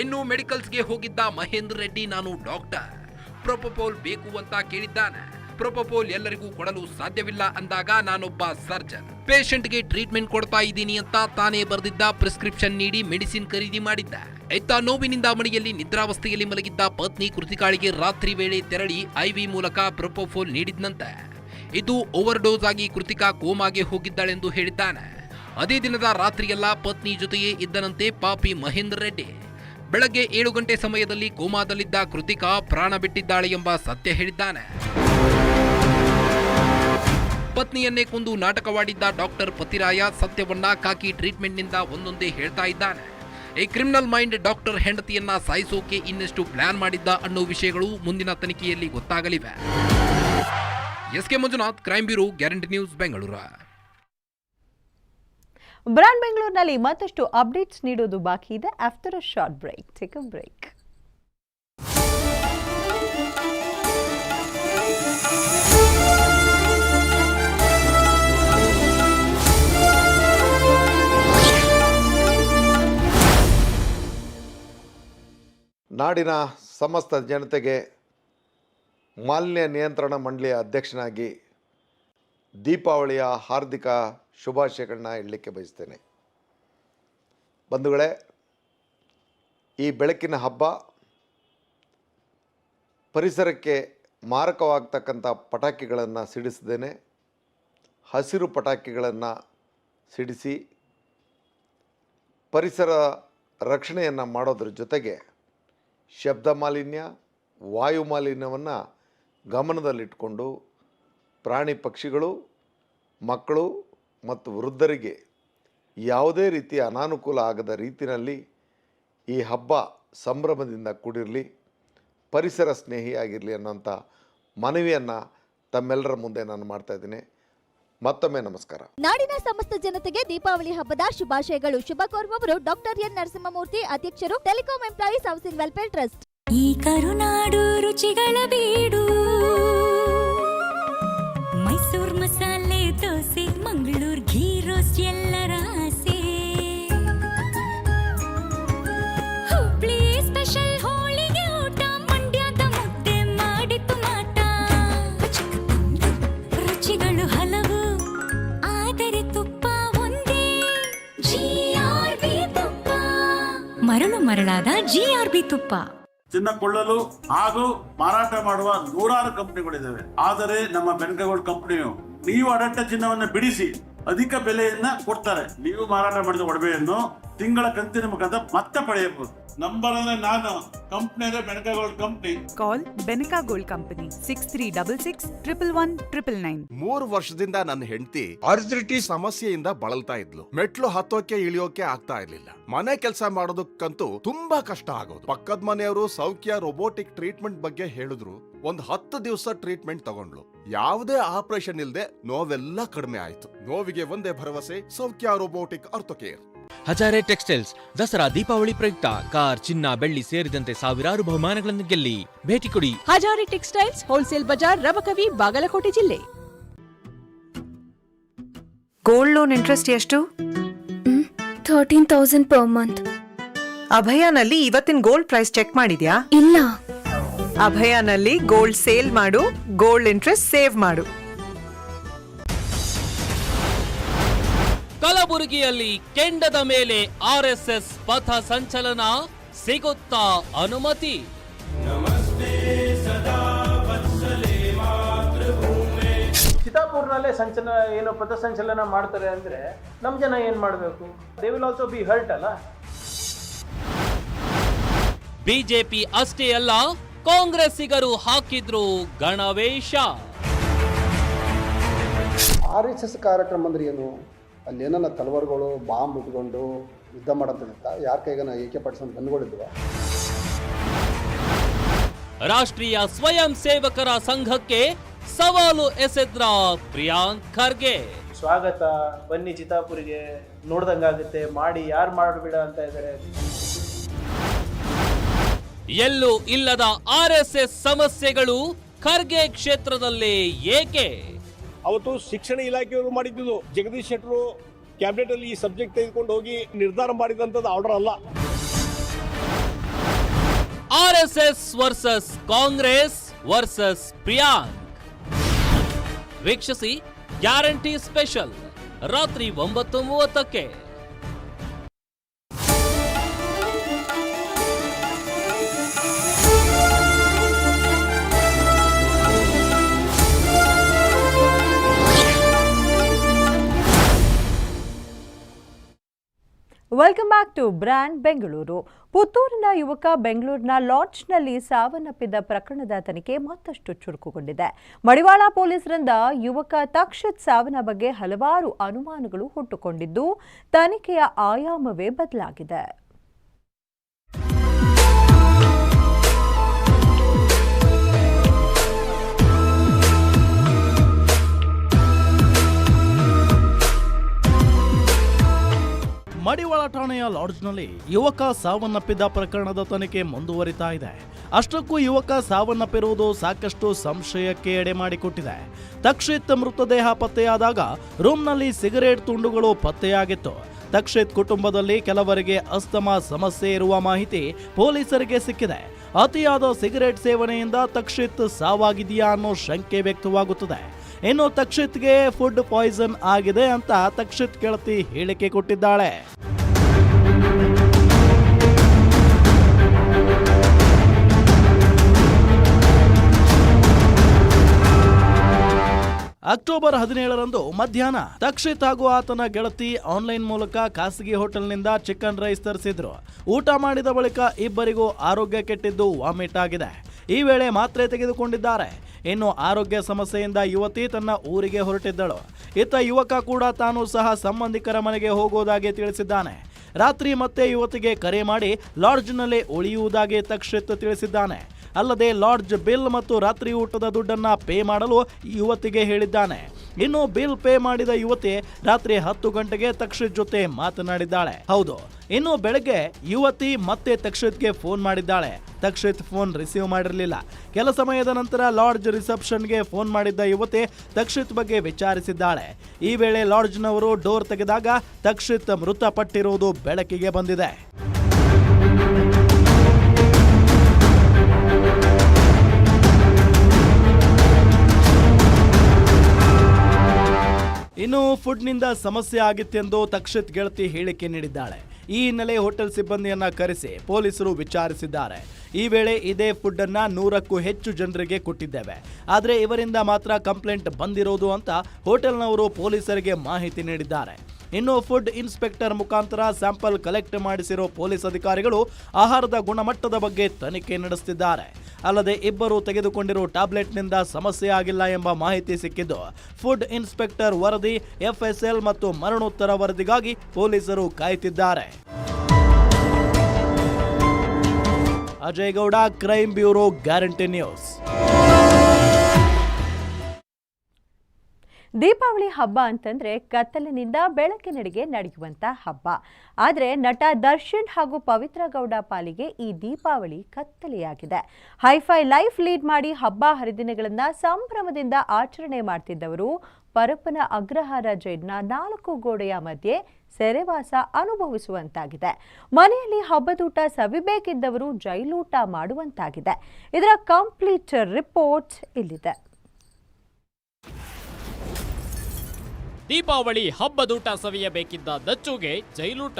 ಇನ್ನು ಮೆಡಿಕಲ್ಸ್ಗೆ ಹೋಗಿದ್ದ ಮಹೇಂದ್ರ ರೆಡ್ಡಿ ನಾನು ಡಾಕ್ಟರ್. ಪ್ರೊಪೋಪೋಲ್ ಬೇಕು ಅಂತ ಕೇಳಿದ್ದಾನೆ. ಪ್ರೊಪೋಲ್ ಎಲ್ಲರಿಗೂ ಕೊಡಲು ಸಾಧ್ಯವಿಲ್ಲ ಅಂದಾಗ ನಾನೊಬ್ಬ ಸರ್ಜನ್. ಪೇಷಂಟ್ಗೆ ಟ್ರೀಟ್ಮೆಂಟ್ ಕೊಡ್ತಾ ಇದ್ದೀನಿ ಅಂತ ತಾನೇ ಬರೆದಿದ್ದ ಪ್ರಿಸ್ಕ್ರಿಪ್ಷನ್ ನೀಡಿ ಮೆಡಿಸಿನ್ ಖರೀದಿ ಮಾಡಿದ್ದ. ಇತ್ತ ನೋವಿನಿಂದ ಮನೆಯಲ್ಲಿ ನಿದ್ರಾವಸ್ಥೆಯಲ್ಲಿ ಮಲಗಿದ್ದ ಪತ್ನಿ ಕೃತಿಕಾಳಿಗೆ ರಾತ್ರಿ ವೇಳೆ ತೆರಳಿ ಐವಿ ಮೂಲಕ ಪ್ರೊಪೋಫೋಲ್ ನೀಡಿದ್ನಂತೆ. ಇದು ಓವರ್ ಡೋಸ್ ಆಗಿ ಕೃತಿಕಾ ಕೋಮಾಗೆ ಹೋಗಿದ್ದಾಳೆಂದು ಹೇಳಿದ್ದಾನೆ. ಅದೇ ದಿನದ ರಾತ್ರಿಯೆಲ್ಲ ಪತ್ನಿ ಜೊತೆಯೇ ಇದ್ದನಂತೆ ಪಾಪಿ ಮಹೇಂದ್ರ ರೆಡ್ಡಿ. ಬೆಳಗ್ಗೆ ಏಳು ಗಂಟೆ ಸಮಯದಲ್ಲಿ ಕೋಮಾದಲ್ಲಿದ್ದ ಕೃತಿಕಾ ಪ್ರಾಣ ಬಿಟ್ಟಿದ್ದಾಳೆ ಎಂಬ ಸತ್ಯ ಹೇಳಿದ್ದಾನೆ. ಪತ್ನಿಯನ್ನೇ ಕೊಂದು ನಾಟಕವಾಡಿದ್ದ ಡಾಕ್ಟರ್ ಪತಿರಾಯ ಸತ್ಯವನ್ನ ಕಾಕಿ ಟ್ರೀಟ್ಮೆಂಟ್ನಿಂದ ಒಂದೊಂದೇ ಹೇಳ್ತಾ ಇದ್ದಾನೆ. ಈ ಕ್ರಿಮಿನಲ್ ಮೈಂಡ್ ಡಾಕ್ಟರ್ ಹೆಂಡತಿಯನ್ನ ಸಾಯಿಸೋಕೆ ಇನ್ನಷ್ಟು ಪ್ಲಾನ್ ಮಾಡಿದ್ದ ಅನ್ನೋ ವಿಷಯಗಳು ಮುಂದಿನ ತನಿಖೆಯಲ್ಲಿ ಗೊತ್ತಾಗಲಿವೆ. S K Manjunath crime bureau, guarantee news, Bengaluru. Brand ಬೆಂಗಳೂರಿನಲ್ಲಿ ಮತ್ತಷ್ಟು ಅಪ್ಡೇಟ್ಸ್ ನೀಡೋದು ಬಾಕಿ ಇದೆ. After a short break take a break ನಾಡಿನ ಸಮಸ್ತ ಜನತೆಗೆ ಮಾಲಿನ್ಯ ನಿಯಂತ್ರಣ ಮಂಡಳಿಯ ಅಧ್ಯಕ್ಷನಾಗಿ ದೀಪಾವಳಿಯ ಹಾರ್ದಿಕ ಶುಭಾಶಯಗಳನ್ನ ಹೇಳಲಿಕ್ಕೆ ಬಯಸ್ತೇನೆ. ಬಂಧುಗಳೇ, ಈ ಬೆಳಕಿನ ಹಬ್ಬ ಪರಿಸರಕ್ಕೆ ಮಾರಕವಾಗ್ತಕ್ಕಂಥ ಪಟಾಕಿಗಳನ್ನು ಸಿಡಿಸದೇನೆ ಹಸಿರು ಪಟಾಕಿಗಳನ್ನು ಸಿಡಿಸಿ ಪರಿಸರ ರಕ್ಷಣೆಯನ್ನು ಮಾಡೋದ್ರ ಜೊತೆಗೆ ಶಬ್ದ ಮಾಲಿನ್ಯ, ವಾಯು ಮಾಲಿನ್ಯವನ್ನು ಗಮನದಲ್ಲಿಟ್ಟುಕೊಂಡು ಪ್ರಾಣಿ ಪಕ್ಷಿಗಳು, ಮಕ್ಕಳು ಮತ್ತು ವೃದ್ಧರಿಗೆ ಯಾವುದೇ ರೀತಿಯ ಅನಾನುಕೂಲ ಆಗದ ರೀತಿಯಲ್ಲಿ ಈ ಹಬ್ಬ ಸಂಭ್ರಮದಿಂದ ಕೂಡಿರಲಿ, ಪರಿಸರ ಸ್ನೇಹಿಯಾಗಿರಲಿ ಅನ್ನೋಂಥ ಮನವಿಯನ್ನು ತಮ್ಮೆಲ್ಲರ ಮುಂದೆ ನಾನು ಮಾಡ್ತಾ ಇದ್ದೀನಿ. ಮತ್ತೊಮ್ಮೆ ನಮಸ್ಕಾರ. ನಾಡಿನ ಸಮಸ್ತ ಜನತೆಗೆ ದೀಪಾವಳಿ ಹಬ್ಬದ ಶುಭಾಶಯಗಳು. ಶುಭ ಕೋರುವವರು ಡಾಕ್ಟರ್ ಎನ್ ನರಸಿಂಹಮೂರ್ತಿ ಅಧ್ಯಕ್ಷರು telecom employees housing welfare trust ಈ ಕರುನಾಡು ರುಚಿಗಳ ಬೀಡು. ಮೈಸೂರು ಮಸಾಲೆ ದೋಸೆ ಮಂಗಳೂರು ಘೀ ರೋಸ್ಟ್ ಎಲ್ಲರ ಮರಳಾದ ಜಿಆರ್ಬಿ ತುಪ್ಪ. ಚಿನ್ನ ಕೊಳ್ಳಲು ಹಾಗೂ ಮಾರಾಟ ಮಾಡುವ ನೂರಾರು ಕಂಪನಿಗಳಿದ್ದಾವೆ. ಆದರೆ ನಮ್ಮ ಬೆನ್ಕಗೋಲ್ಡ್ ಕಂಪನಿಯು ನೀವು ಅಡಟ್ಟ ಚಿನ್ನವನ್ನು ಬಿಡಿಸಿ ಅಧಿಕ ಬೆಲೆಯನ್ನ ಕೊಡ್ತಾರೆ. ನೀವು ಮಾರಾಟ ಮಾಡಿದ ಒಡವೆಯನ್ನು ತಿಂಗಳ ಕಂತಿನ ಮುಖಾಂತರ ಮತ್ತೆ ಪಡೆಯಬಹುದು. ನಂಬರ್ ಅಂದ್ರೆ ನಾನು ಕಂಪ್ನಿ ಅಂದ್ರೆ Benaka gold company call Benaka gold company six three double six triple one triple nine ಮೂರು ವರ್ಷದಿಂದ ನನ್ನ ಹೆಂಡತಿ ಆರ್ಜಿಟಿ ಸಮಸ್ಯೆಯಿಂದ ಬಳಲ್ತಾ ಇದ್ಲು. ಮೆಟ್ಲು ಹತ್ತೋಕೆ ಇಳಿಯೋಕೆ ಆಗ್ತಾ ಇರ್ಲಿಲ್ಲ. ಮನೆ ಕೆಲಸ ಮಾಡೋದಕ್ಕಂತೂ ತುಂಬಾ ಕಷ್ಟ ಆಗೋದು. ಪಕ್ಕದ ಮನೆಯವರು ಸೌಖ್ಯ ರೋಬೋಟಿಕ್ ಟ್ರೀಟ್ಮೆಂಟ್ ಬಗ್ಗೆ ಹೇಳಿದ್ರು. ಒಂದ್ ಹತ್ತು ದಿವಸ ಟ್ರೀಟ್ಮೆಂಟ್ ತಗೊಂಡ್ಲು ಯಾವುದೇ ಆಪರೇಷನ್ ಇಲ್ಲದೆ ನೋವೆಲ್ಲ ಕಡಿಮೆ ಆಯ್ತು. ನೋವಿಗೆ ಒಂದೇ ಭರವಸೆ Saukhya robotic orthocare Hazare textiles Dasara Deepavali ಪ್ರಯುಕ್ತ ಕಾರ್ ಚಿನ್ನ ಬೆಳ್ಳಿ ಸೇರಿದಂತೆ ಸಾವಿರಾರು ಬಹುಮಾನಗಳನ್ನು ಗೆಲ್ಲಿ. ಭೇಟಿ ಕೊಡಿ. Hazari textiles wholesale bazaar Rabakavi Bagalkote ಜಿಲ್ಲೆ. ಗೋಲ್ಡ್ ಲೋನ್ ಇಂಟ್ರೆಸ್ಟ್ ಎಷ್ಟು? ಥರ್ಟೀನ್ ತೌಸಂಡ್ ಪರ್ ಮಂತ್ ಅಭಯನಲ್ಲಿ ಇವತ್ತಿನ ಗೋಲ್ಡ್ ಪ್ರೈಸ್ ಚೆಕ್ ಮಾಡಿದ್ಯಾ? ಇಲ್ಲ. ಅಭಯನಲ್ಲಿ ಗೋಲ್ಡ್ ಸೇಲ್ ಮಾಡು ಗೋಲ್ಡ್ ಇಂಟ್ರೆಸ್ಟ್ ಸೇವ್ ಮಾಡು. ಕಲಬುರಗಿಯಲ್ಲಿ ಕೆಂಡದ ಮೇಲೆ ಆರ್ಎಸ್ಎಸ್ ಪಥ ಸಂಚಲನ ಸಿಗುತ್ತಾ ಅನುಮತಿ. ಚಿತಾಪುರ್ನಲ್ಲೇ ಸಂಚಲನ ಏನು ಪಥ ಸಂಚಲನ ಮಾಡ್ತಾರೆ ಅಂದ್ರೆ ನಮ್ ಜನ ಏನ್ ಮಾಡಬೇಕು? They will also be hurt ಅಲ್ಲ? ಬಿಜೆಪಿ ಅಷ್ಟೇ ಅಲ್ಲ ಕಾಂಗ್ರೆಸ್ಸಿಗರು ಹಾಕಿದ್ರು ಗಣವೇಶ. ಆರ್ ಎಸ್ ಎಸ್ ಕಾರ್ಯಕ್ರಮ ಅಂದ್ರೆ ಏನು? ಅಲ್ಲಿ ಏನನ್ನ ತಲವಾರುಗಳು ಬಾಂಬ್ ಇಟ್ಕೊಂಡು ಯುದ್ಧ ಮಾಡೋದಿತ್ತ ಯಾರ ಕೈಗನ ಏಕೆ ಪಡಿಸೋ ಬಂದ್ಗಳಿದ್ವ ರಾಷ್ಟ್ರೀಯ ಸ್ವಯಂ ಸೇವಕರ ಸಂಘಕ್ಕೆ ಸವಾಲು ಎಸೆದ್ರ ಪ್ರಿಯಾಂಕ್ ಖರ್ಗೆ. ಸ್ವಾಗತ. ಬನ್ನಿ ಚಿತಾಪುರಿಗೆ. ನೋಡ್ದಂಗಾಗುತ್ತೆ ಮಾಡಿ ಯಾರು ಮಾಡಬೇಡ ಅಂತ ಇದ್ದಾರೆ ಎಲ್ಲೂ ಇಲ್ಲದ ಆರ್ಎಸ್ಎಸ್ ಸಮಸ್ಯೆಗಳು ಖರ್ಗೆ ಕ್ಷೇತ್ರದಲ್ಲಿ ಏಕೆ? ಅವತ್ತು ಶಿಕ್ಷಣ ಇಲಾಖೆಯವರು ಮಾಡಿದ್ದು ಜಗದೀಶ್ ಶೆಟ್ಟರು ಕ್ಯಾಬಿನೆಟ್ ಅಲ್ಲಿ ಈ ಸಬ್ಜೆಕ್ಟ್ ತೆಗೆದುಕೊಂಡು ಹೋಗಿ ನಿರ್ಧಾರ ಮಾಡಿದಂತದ್ದು ಆರ್ಡರ್ ಅಲ್ಲ. RSS versus Congress versus Priyank. ವೀಕ್ಷಿಸಿ ಗ್ಯಾರಂಟಿ ಸ್ಪೆಷಲ್ ರಾತ್ರಿ ಒಂಬತ್ತು ಮೂವತ್ತಕ್ಕೆ. Welcome back to brand Bengaluru ಪುತ್ತೂರಿನ ಯುವಕ ಬೆಂಗಳೂರಿನ ಲಾಡ್ಜ್ನಲ್ಲಿ ಸಾವನ್ನಪ್ಪಿದ ಪ್ರಕರಣದ ತನಿಖೆ ಮತ್ತಷ್ಟು ಚುರುಕುಗೊಂಡಿದೆ. ಮಡಿವಾಳ ಪೊಲೀಸರಿಂದ ಯುವಕ ತಕ್ಷತ್ ಸಾವಿನ ಬಗ್ಗೆ ಹಲವಾರು ಅನುಮಾನಗಳು ಹುಟ್ಟುಕೊಂಡಿದ್ದು, ತನಿಖೆಯ ಆಯಾಮವೇ ಬದಲಾಗಿದೆ. ಮಡಿವಾಳ ಠಾಣೆಯ ಲಾಡ್ಜ್ನಲ್ಲಿ ಯುವಕ ಸಾವನ್ನಪ್ಪಿದ ಪ್ರಕರಣದ ತನಿಖೆ ಮುಂದುವರಿತಾ ಇದೆ. ಅಷ್ಟಕ್ಕೂ ಯುವಕ ಸಾವನ್ನಪ್ಪಿರುವುದು ಸಾಕಷ್ಟು ಸಂಶಯಕ್ಕೆ ಎಡೆ ಮಾಡಿಕೊಟ್ಟಿದೆ. ತಕ್ಷಿತ್ ಮೃತದೇಹ ಪತ್ತೆಯಾದಾಗ ರೂಮ್ನಲ್ಲಿ ಸಿಗರೇಟ್ ತುಂಡುಗಳು ಪತ್ತೆಯಾಗಿತ್ತು. ತಕ್ಷಿತ್ ಕುಟುಂಬದಲ್ಲಿ ಕೆಲವರಿಗೆ ಅಸ್ತಮಾ ಸಮಸ್ಯೆ ಇರುವ ಮಾಹಿತಿ ಪೊಲೀಸರಿಗೆ ಸಿಕ್ಕಿದೆ. ಅತಿಯಾದ ಸಿಗರೇಟ್ ಸೇವನೆಯಿಂದ ತಕ್ಷಿತ್ ಸಾವಾಗಿದೆಯಾ ಅನ್ನೋ ಶಂಕೆ ವ್ಯಕ್ತವಾಗುತ್ತದೆ. ಇನ್ನು ತಕ್ಷಿತ್ಗೆ ಫುಡ್ ಪಾಯ್ಸನ್ ಆಗಿದೆ ಅಂತ ತಕ್ಷಿತ್ ಕೆಳತಿ ಹೇಳಿಕೆ ಕೊಟ್ಟಿದ್ದಾಳೆ. ಅಕ್ಟೋಬರ್ ಹದಿನೇಳರಂದು ಮಧ್ಯಾಹ್ನ ತಕ್ಷಿತ್ ಹಾಗೂ ಆತನ ಗೆಳತಿ ಆನ್ಲೈನ್ ಮೂಲಕ ಖಾಸಗಿ ಹೋಟೆಲ್ನಿಂದ ಚಿಕನ್ ರೈಸ್ ತರಿಸಿದ್ರು. ಊಟ ಮಾಡಿದ ಬಳಿಕ ಇಬ್ಬರಿಗೂ ಆರೋಗ್ಯ ಕೆಟ್ಟಿದ್ದು ವಾಮಿಟ್ ಆಗಿದೆ. ಈ ವೇಳೆ ಮಾತ್ರೆ ತೆಗೆದುಕೊಂಡಿದ್ದಾರೆ. ಇನ್ನು ಆರೋಗ್ಯ ಸಮಸ್ಯೆಯಿಂದ ಯುವತಿ ತನ್ನ ಊರಿಗೆ ಹೊರಟಿದ್ದಳು. ಇತ್ತ ಯುವಕ ಕೂಡ ತಾನು ಸಹ ಸಂಬಂಧಿಕರ ಮನೆಗೆ ಹೋಗುವುದಾಗಿ ತಿಳಿಸಿದ್ದಾನೆ. ರಾತ್ರಿ ಮತ್ತೆ ಯುವತಿಗೆ ಕರೆ ಮಾಡಿ ಲಾಡ್ಜ್ನಲ್ಲಿ ಉಳಿಯುವುದಾಗಿ ತಕ್ಷಿತ್ ತಿಳಿಸಿದ್ದಾನೆ. ಅಲ್ಲದೆ ಲಾಡ್ಜ್ ಬಿಲ್ ಮತ್ತು ರಾತ್ರಿ ಊಟದ ದುಡ್ಡನ್ನ ಪೇ ಮಾಡಲು ಯುವತಿಗೆ ಹೇಳಿದ್ದಾನೆ. ಇನ್ನು ಬಿಲ್ ಪೇ ಮಾಡಿದ ಯುವತಿ ರಾತ್ರಿ ಹತ್ತು ಗಂಟೆಗೆ ತಕ್ಷಿತ್ ಜೊತೆ ಮಾತನಾಡಿದ್ದಾಳೆ. ಹೌದು, ಇನ್ನು ಬೆಳಗ್ಗೆ ಯುವತಿ ಮತ್ತೆ ತಕ್ಷಿತ್ಗೆ ಫೋನ್ ಮಾಡಿದ್ದಾಳೆ. ತಕ್ಷಿತ್ ಫೋನ್ ರಿಸೀವ್ ಮಾಡಿರಲಿಲ್ಲ. ಕೆಲ ಸಮಯದ ನಂತರ ಲಾಡ್ಜ್ ರಿಸೆಪ್ಷನ್ಗೆ ಫೋನ್ ಮಾಡಿದ್ದ ಯುವತಿ ತಕ್ಷಿತ್ ಬಗ್ಗೆ ವಿಚಾರಿಸಿದ್ದಾಳೆ. ಈ ವೇಳೆ ಲಾಡ್ಜ್ನವರು ಡೋರ್ ತೆಗೆದಾಗ ತಕ್ಷಿತ್ ಮೃತಪಟ್ಟಿರುವುದು ಬೆಳಕಿಗೆ ಬಂದಿದೆ. ಇನ್ನು ಫುಡ್ನಿಂದ ಸಮಸ್ಯೆ ಆಗಿತ್ತೆಂದು ತಕ್ಷಿತ್ ಗೆಳತಿ ಹೇಳಿಕೆ ನೀಡಿದ್ದಾಳೆ. ಈ ಹಿನ್ನೆಲೆ ಹೋಟೆಲ್ ಸಿಬ್ಬಂದಿಯನ್ನ ಕರೆಸಿ ಪೊಲೀಸರು ವಿಚಾರಿಸಿದ್ದಾರೆ. ಈ ವೇಳೆ ಇದೇ ಫುಡ್ ಅನ್ನ ನೂರಕ್ಕೂ ಹೆಚ್ಚು ಜನರಿಗೆ ಕೊಟ್ಟಿದ್ದೇವೆ. ಆದರೆ ಇವರಿಂದ ಮಾತ್ರ ಕಂಪ್ಲೇಂಟ್ ಬಂದಿರೋದು ಅಂತ ಹೋಟೆಲ್ನವರು ಪೊಲೀಸರಿಗೆ ಮಾಹಿತಿ ನೀಡಿದ್ದಾರೆ. ಇನ್ನು ಫುಡ್ ಇನ್ಸ್ಪೆಕ್ಟರ್ ಮುಖಾಂತರ ಸ್ಯಾಂಪಲ್ ಕಲೆಕ್ಟ್ ಮಾಡಿಸಿರೋ ಪೊಲೀಸ್ ಅಧಿಕಾರಿಗಳು ಆಹಾರದ ಗುಣಮಟ್ಟದ ಬಗ್ಗೆ ತನಿಖೆ ನಡೆಸುತ್ತಿದ್ದಾರೆ ಅಲ್ಲದೆ ಇಬ್ಬರು ತೆಗೆದುಕೊಂಡಿರೋ ಟ್ಯಾಬ್ಲೆಟ್ನಿಂದ ಸಮಸ್ಯೆ ಆಗಿಲ್ಲ ಎಂಬ ಮಾಹಿತಿ ಸಿಕ್ಕಿದ್ದು. ಫುಡ್ ಇನ್ಸ್ಪೆಕ್ಟರ್ ವರದಿ, ಎಫ್ಎಸ್ಎಲ್ ಮತ್ತು ಮರಣೋತ್ತರ ವರದಿಗಾಗಿ ಪೊಲೀಸರು ಕಾಯುತ್ತಿದ್ದಾರೆ Ajay Gowda crime bureau, guarantee news. Deepavali ಹಬ್ಬ ಅಂತಂದ್ರೆ ಕತ್ತಲಿನಿಂದ ಬೆಳಕಿನಡೆಗೆ ನಡೆಯುವಂತ ಹಬ್ಬ. ಆದರೆ ನಟ ದರ್ಶನ್ ಹಾಗೂ ಪವಿತ್ರ ಗೌಡ ಪಾಲಿಗೆ ಈ ದೀಪಾವಳಿ ಕತ್ತಲೆಯಾಗಿದೆ. ಹೈಫೈ ಲೈಫ್ ಲೀಡ್ ಮಾಡಿ ಹಬ್ಬ ಹರಿದಿನಗಳನ್ನ ಸಂಭ್ರಮದಿಂದ ಆಚರಣೆ ಮಾಡ್ತಿದ್ದವರು ಪರಪ್ಪನ ಅಗ್ರಹಾರ ಜೈಡ್ನ ನಾಲ್ಕು ಗೋಡೆಯ ಮಧ್ಯೆ ಸೆರೆವಾಸ ಅನುಭವಿಸುವಂತಾಗಿದೆ. ಮನೆಯಲ್ಲಿ ಹಬ್ಬದೂಟ ಸವಿಬೇಕಿದ್ದವರು ಜೈಲೂಟ ಮಾಡುವಂತಾಗಿದೆ. ಇದರ ಕಂಪ್ಲೀಟ್ ರಿಪೋರ್ಟ್ ಇಲ್ಲಿದೆ. ದೀಪಾವಳಿ ಹಬ್ಬದೂಟ ಸವಿಯಬೇಕಿದ್ದ ದಚ್ಚುಗೆ ಜೈಲೂಟ.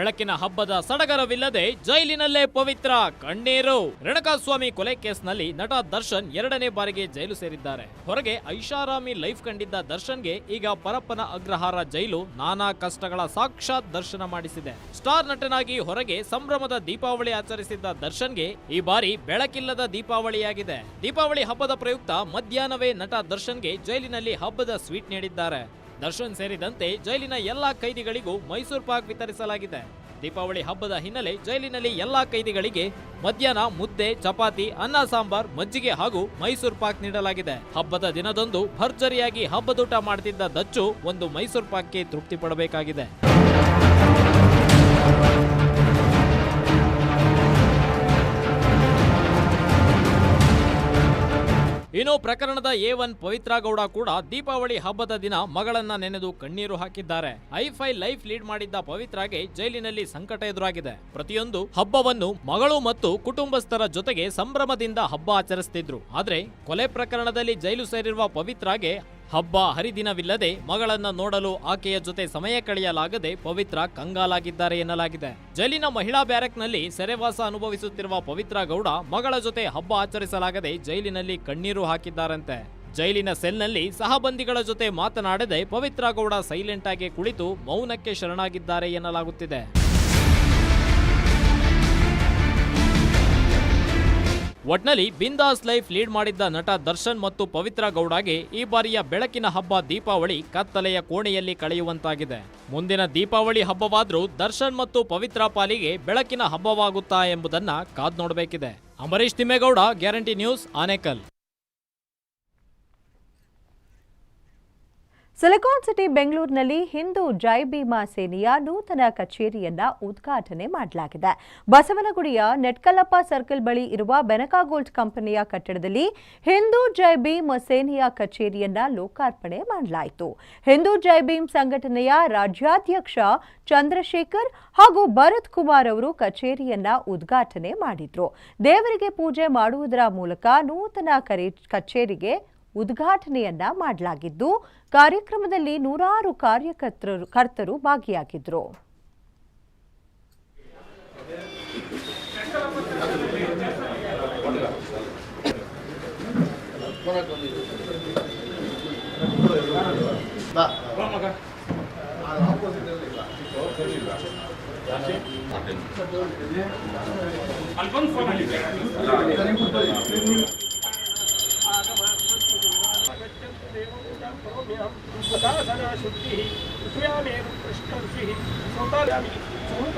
ಬೆಳಕಿನ ಹಬ್ಬದ ಸಡಗರವಿಲ್ಲದೆ ಜೈಲಿನಲ್ಲೇ ಪವಿತ್ರ ಕಣ್ಣೀರು. ರೇಣಕಾಸ್ವಾಮಿ ಕೊಲೆ ಕೇಸ್ನಲ್ಲಿ ನಟ ದರ್ಶನ್ ಎರಡನೇ ಬಾರಿಗೆ ಜೈಲು ಸೇರಿದ್ದಾರೆ. ಹೊರಗೆ ಐಷಾರಾಮಿ ಲೈಫ್ ಕಂಡಿದ್ದ ದರ್ಶನ್ಗೆ ಈಗ ಪರಪ್ಪನ ಅಗ್ರಹಾರ ಜೈಲು ನಾನಾ ಕಷ್ಟಗಳ ಸಾಕ್ಷಾತ್ ದರ್ಶನ ಮಾಡಿಸಿದೆ. ಸ್ಟಾರ್ ನಟನಾಗಿ ಹೊರಗೆ ಸಂಭ್ರಮದ ದೀಪಾವಳಿ ಆಚರಿಸಿದ್ದ ದರ್ಶನ್ಗೆ ಈ ಬಾರಿ ಬೆಳಕಿಲ್ಲದ ದೀಪಾವಳಿಯಾಗಿದೆ. ದೀಪಾವಳಿ ಹಬ್ಬದ ಪ್ರಯುಕ್ತ ಮಧ್ಯಾಹ್ನವೇ ನಟ ದರ್ಶನ್ಗೆ ಜೈಲಿನಲ್ಲಿ ಹಬ್ಬದ ಸ್ವೀಟ್ ನೀಡಿದ್ದಾರೆ. ದರ್ಶನ್ ಸೇರಿದಂತೆ ಜೈಲಿನ ಎಲ್ಲಾ ಕೈದಿಗಳಿಗೂ ಮೈಸೂರು ಪಾಕ್ ವಿತರಿಸಲಾಗಿದೆ. ದೀಪಾವಳಿ ಹಬ್ಬದ ಹಿನ್ನೆಲೆ ಜೈಲಿನಲ್ಲಿ ಎಲ್ಲಾ ಕೈದಿಗಳಿಗೆ ಮಧ್ಯಾಹ್ನ ಮುದ್ದೆ, ಚಪಾತಿ, ಅನ್ನ, ಸಾಂಬಾರ್, ಮಜ್ಜಿಗೆ ಹಾಗೂ ಮೈಸೂರು ಪಾಕ್ ನೀಡಲಾಗಿದೆ. ಹಬ್ಬದ ದಿನದಂದು ಭರ್ಜರಿಯಾಗಿ ಹಬ್ಬದೂಟ ಮಾಡುತ್ತಿದ್ದ ದಚ್ಚು ಒಂದು ಮೈಸೂರು ಪಾಕ್ಗೆ ತೃಪ್ತಿ ಪಡಬೇಕಾಗಿದೆ. ಇನ್ನು ಪ್ರಕರಣದ ಎ ಒನ್ ಪವಿತ್ರ ಗೌಡ ಕೂಡ ದೀಪಾವಳಿ ಹಬ್ಬದ ದಿನ ಮಗಳನ್ನ ನೆನೆದು ಕಣ್ಣೀರು ಹಾಕಿದ್ದಾರೆ. ಐಫೈ ಲೈಫ್ ಲೀಡ್ ಮಾಡಿದ್ದ ಪವಿತ್ರಾಗೆ ಜೈಲಿನಲ್ಲಿ ಸಂಕಟ ಎದುರಾಗಿದೆ. ಪ್ರತಿಯೊಂದು ಹಬ್ಬವನ್ನು ಮಗಳು ಮತ್ತು ಕುಟುಂಬಸ್ಥರ ಜೊತೆಗೆ ಸಂಭ್ರಮದಿಂದ ಹಬ್ಬ ಆಚರಿಸುತ್ತಿದ್ರು ಆದ್ರೆ ಕೊಲೆ ಪ್ರಕರಣದಲ್ಲಿ ಜೈಲು ಸೇರಿರುವ ಪವಿತ್ರಾಗೆ ಹಬ್ಬ ಹರಿದಿನವಿಲ್ಲದೆ ಮಗಳನ್ನ ನೋಡಲು ಆಕೆಯ ಜೊತೆ ಸಮಯ ಕಳೆಯಲಾಗದೆ ಪವಿತ್ರ ಕಂಗಾಲಾಗಿದ್ದಾರೆ ಎನ್ನಲಾಗಿದೆ. ಜೈಲಿನ ಮಹಿಳಾ ಬ್ಯಾರಕ್ನಲ್ಲಿ ಸೆರೆವಾಸ ಅನುಭವಿಸುತ್ತಿರುವ ಪವಿತ್ರ ಗೌಡ ಮಗಳ ಜೊತೆ ಹಬ್ಬ ಆಚರಿಸಲಾಗದೆ ಜೈಲಿನಲ್ಲಿ ಕಣ್ಣೀರು ಹಾಕಿದ್ದಾರಂತೆ. ಜೈಲಿನ ಸೆಲ್ನಲ್ಲಿ ಸಹಬಂದಿಗಳ ಜೊತೆ ಮಾತನಾಡದೆ ಪವಿತ್ರ ಗೌಡ ಸೈಲೆಂಟ್ ಆಗಿ ಕುಳಿತು ಮೌನಕ್ಕೆ ಶರಣಾಗಿದ್ದಾರೆ ಎನ್ನಲಾಗುತ್ತಿದೆ. ಒಟ್ನಲ್ಲಿ ಬಿಂದಾಸ್ ಲೈಫ್ ಲೀಡ್ ಮಾಡಿದ್ದ ನಟ ದರ್ಶನ್ ಮತ್ತು ಪವಿತ್ರ ಗೌಡಗೆ ಈ ಬಾರಿಯ ಬೆಳಕಿನ ಹಬ್ಬ ದೀಪಾವಳಿ ಕತ್ತಲೆಯ ಕೋಣೆಯಲ್ಲಿ ಕಳೆಯುವಂತಾಗಿದೆ. ಮುಂದಿನ ದೀಪಾವಳಿ ಹಬ್ಬವಾದರೂ ದರ್ಶನ್ ಮತ್ತು ಪವಿತ್ರ ಪಾಲಿಗೆ ಬೆಳಕಿನ ಹಬ್ಬವಾಗುತ್ತಾ ಎಂಬುದನ್ನ ಕಾದ್ ನೋಡಬೇಕಿದೆ. Ambareesh Thimmegowda, guarantee news, Anekal. Silicon city ಬೆಂಗಳೂರಿನಲ್ಲಿ ಹಿಂದೂ ಜೈ ಭೀಮಾ ಸೇನೆಯ ನೂತನ ಕಚೇರಿಯನ್ನ ಉದ್ಘಾಟನೆ ಮಾಡಲಾಗಿದೆ. ಬಸವನಗುಡಿಯ ನೆಟ್ಕಲ್ಲಪ್ಪ ಸರ್ಕಲ್ ಬಳಿ ಇರುವ ಬೆನಕಾ ಗೋಲ್ಡ್ ಕಂಪನಿಯ ಕಟ್ಟಡದಲ್ಲಿ ಹಿಂದೂ ಜೈ ಭೀಮ್ ಸೇನೆಯ ಕಚೇರಿಯನ್ನ ಲೋಕಾರ್ಪಣೆ ಮಾಡಲಾಯಿತು. ಹಿಂದೂ ಜೈ ಭೀಮ್ ಸಂಘಟನೆಯ ರಾಜ್ಯಾಧ್ಯಕ್ಷ ಚಂದ್ರಶೇಖರ್ ಹಾಗೂ ಭರತ್ ಕುಮಾರ್ ಅವರು ಕಚೇರಿಯನ್ನ ಉದ್ಘಾಟನೆ ಮಾಡಿದ್ರು. ದೇವರಿಗೆ ಪೂಜೆ ಮಾಡುವುದರ ಮೂಲಕ ನೂತನ ಕಚೇರಿಗೆ ಉದ್ಘಾಟನೆಯನ್ನ ಮಾಡಲಾಗಿದ್ದು ಕಾರ್ಯಕ್ರಮದಲ್ಲಿ ನೂರಾರು ಕಾರ್ಯಕರ್ತರು ಕರ್ತರು ಭಾಗಿಯಾಗಿದ್ರು.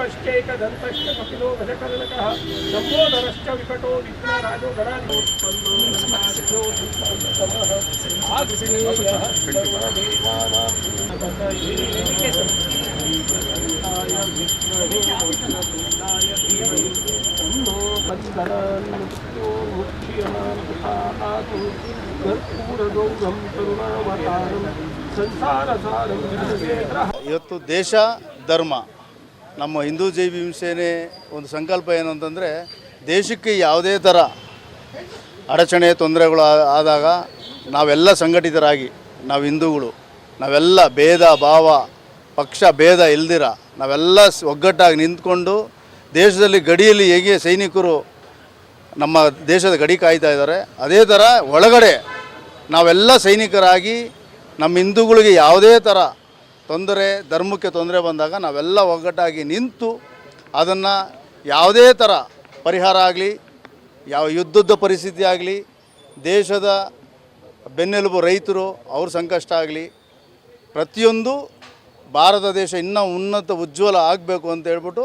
ಕೃಷ್ಣೈಕದಂತಶ್ಚ ಕಪಿಲೋ ಗಜಕರ್ಣಕಃ ಲಂಬೋದರಶ್ಚ ವಿಕಟೋ ವಿಘ್ನರಾಜೋ ಕರ್ಪೂರಗೌರಂ ಕರುಣಾವತಾರಂ ಸಂಸಾರಸಾರಂ ಇವತ್ತು ದೇಶ ಧರ್ಮ ನಮ್ಮ ಹಿಂದೂ ಜೈ ಭೀಮ್ ಸೇನೆ ಒಂದು ಸಂಕಲ್ಪ ಏನು ಅಂತಂದರೆ ದೇಶಕ್ಕೆ ಯಾವುದೇ ಥರ ಅಡಚಣೆ, ತೊಂದರೆಗಳು ಆದಾಗ ನಾವೆಲ್ಲ ಸಂಘಟಿತರಾಗಿ, ನಾವು ಹಿಂದೂಗಳು, ನಾವೆಲ್ಲ ಭೇದ, ಭಾವ, ಪಕ್ಷ, ಭೇದ ಇಲ್ದಿರ ನಾವೆಲ್ಲ ಒಗ್ಗಟ್ಟಾಗಿ ನಿಂತ್ಕೊಂಡು ದೇಶದಲ್ಲಿ ಗಡಿಯಲ್ಲಿ ಹೇಗೆ ಸೈನಿಕರು ನಮ್ಮ ದೇಶದ ಗಡಿ ಕಾಯ್ತಾ ಇದ್ದಾರೆ, ಅದೇ ಥರ ಒಳಗಡೆ ನಾವೆಲ್ಲ ಸೈನಿಕರಾಗಿ ನಮ್ಮ ಹಿಂದೂಗಳಿಗೆ ಯಾವುದೇ ಥರ ತೊಂದರೆ, ಧರ್ಮಕ್ಕೆ ತೊಂದರೆ ಬಂದಾಗ ನಾವೆಲ್ಲ ಒಗ್ಗಟ್ಟಾಗಿ ನಿಂತು ಅದನ್ನು ಯಾವುದೇ ಥರ ಪರಿಹಾರ ಆಗಲಿ, ಯಾವ ಯುದ್ಧದ ಪರಿಸ್ಥಿತಿ ಆಗಲಿ, ದೇಶದ ಬೆನ್ನೆಲುಬು ರೈತರು, ಅವ್ರ ಸಂಕಷ್ಟ ಆಗಲಿ, ಪ್ರತಿಯೊಂದು ಭಾರತ ದೇಶ ಇನ್ನೂ ಉನ್ನತ ಉಜ್ವಲ ಆಗಬೇಕು ಅಂತ ಹೇಳ್ಬಿಟ್ಟು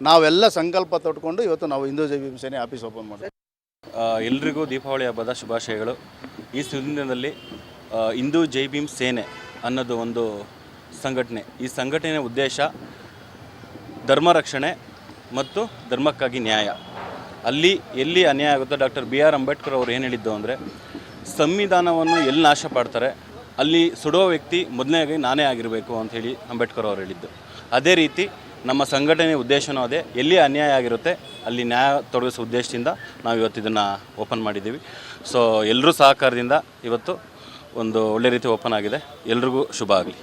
ನಾವೆಲ್ಲ ಸಂಕಲ್ಪ ತೊಟ್ಕೊಂಡು ಇವತ್ತು ನಾವು ಹಿಂದೂ ಜೈ ಭೀಮ್ ಸೇನೆ ಆಫೀಸ್ ಓಪನ್ ಮಾಡಿದ್ವಿ ಎಲ್ರಿಗೂ ದೀಪಾವಳಿ ಹಬ್ಬದ ಶುಭಾಶಯಗಳು. ಈ ಸುದಿನದಲ್ಲಿ ಹಿಂದೂ ಜೈ ಭೀಮ್ ಸೇನೆ ಅನ್ನೋದು ಒಂದು ಸಂಘಟನೆ. ಈ ಸಂಘಟನೆಯ ಉದ್ದೇಶ ಧರ್ಮ ರಕ್ಷಣೆ ಮತ್ತು ಧರ್ಮಕ್ಕಾಗಿ ನ್ಯಾಯ. ಅಲ್ಲಿ ಎಲ್ಲಿ ಅನ್ಯಾಯ ಆಗುತ್ತೋ ಡಾಕ್ಟರ್ ಬಿ ಆರ್ ಅಂಬೇಡ್ಕರ್ ಅವರು ಏನು ಹೇಳಿದ್ದು ಅಂದರೆ, ಸಂವಿಧಾನವನ್ನು ಎಲ್ಲಿ ನಾಶ ಮಾಡ್ತಾರೆ, ಅಲ್ಲಿ ಸುಡೋ ವ್ಯಕ್ತಿ ಮೊದಲನೇ ನಾನೇ ಆಗಿರಬೇಕು ಅಂತ ಹೇಳಿ ಅಂಬೇಡ್ಕರ್ ಅವರು ಹೇಳಿದ್ದು. ಅದೇ ರೀತಿ ನಮ್ಮ ಸಂಘಟನೆ ಉದ್ದೇಶನೂ ಅದೇ. ಎಲ್ಲಿ ಅನ್ಯಾಯ ಆಗಿರುತ್ತೆ, ಅಲ್ಲಿ ನ್ಯಾಯ ತೊಡಗಿಸೋ ಉದ್ದೇಶದಿಂದ ನಾವು ಇವತ್ತು ಇದನ್ನು ಓಪನ್ ಮಾಡಿದ್ದೀವಿ. ಸೊ ಎಲ್ಲರೂ ಸಹಕಾರದಿಂದ ಇವತ್ತು ಒಂದು ಒಳ್ಳೆ ರೀತಿ ಓಪನ್ ಆಗಿದೆ. ಎಲ್ರಿಗೂ ಶುಭ ಆಗಲಿ.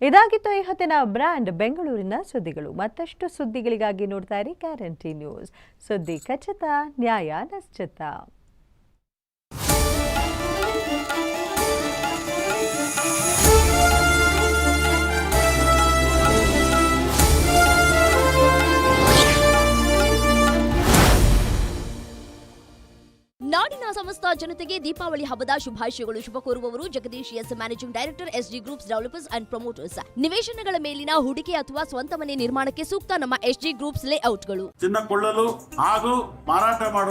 ಇದಾಗಿತ್ತು ಈ ಹೊತ್ತಿನ ಬ್ರ್ಯಾಂಡ್ ಬೆಂಗಳೂರಿನ ಸುದ್ದಿಗಳು. ಮತ್ತಷ್ಟು ಸುದ್ದಿಗಳಿಗಾಗಿ ನೋಡ್ತಾ ಇರಿ ಗ್ಯಾರಂಟಿ ನ್ಯೂಸ್ ಸುದ್ದಿ ಖಚಿತ, ನ್ಯಾಯ ನಿಶ್ಚಿತ. ನಾಡಿನ ಸಮಸ್ತ ಜನತೆಗೆ ದೀಪಾವಳಿ ಹಬ್ಬದ ಶುಭಾಶಯಗಳು. ಶುಭ ಕೋರುವವರು Jagadish S managing director, S D groups, developers and promoters. ನಿವೇಶನಗಳ ಮೇಲಿನ ಹೂಡಿಕೆ ಅಥವಾ ಸ್ವಂತ ಮನೆ ನಿರ್ಮಾಣಕ್ಕೆ ಸೂಕ್ತ ನಮ್ಮ ಎಸ್ ಡಿ ಗ್ರೂಪ್ಸ್ ಲೇಔಟ್ಗಳು. ಚಿನ್ನ ಕೊಳ್ಳಲು ಹಾಗೂ ಮಾರಾಟ ಮಾಡುವ